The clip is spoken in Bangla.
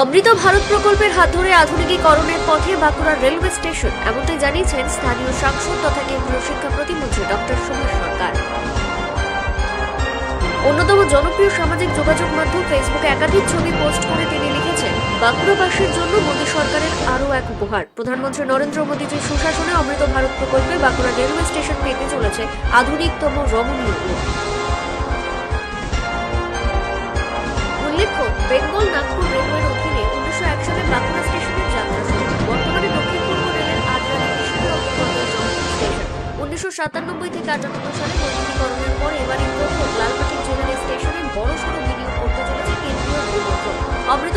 অমৃত ভারত প্রকল্পের হাত ধরে আধুনিকীকরণের পথে বাঁকুড়া রেলওয়ে স্টেশন, এমনটাই জানিয়েছেন স্থানীয় সাংসদ তথা কেন্দ্রীয় শিক্ষা প্রতিমন্ত্রী ডক্টর সুভাষ সরকার। অন্যতম জনপ্রিয় সামাজিক যোগাযোগ মাধ্যম ফেসবুকে একাধিক ছবি পোস্ট করে তিনি লিখেছেন, বাঁকুড়াবাসীর জন্য মোদী সরকারের আরও এক উপহার। প্রধানমন্ত্রী নরেন্দ্র মোদীজির সুশাসনে অমৃত ভারত প্রকল্পে বাঁকুড়া রেলওয়ে স্টেশন পেতে চলেছে, আধুনিকতম রমণীয় উল্লেখ্য, বেঙ্গল নাগপুর উনিশশো সাতানব্বই থেকে আটানব্বই সালে বৈদ্যুতিকরণের পর এবারই প্রথম লালবাটির এই স্টেশনে বড় সড়ো বিনিয়োগ করতে চলেছে কেন্দ্রীয় মন্ত্রক অমৃত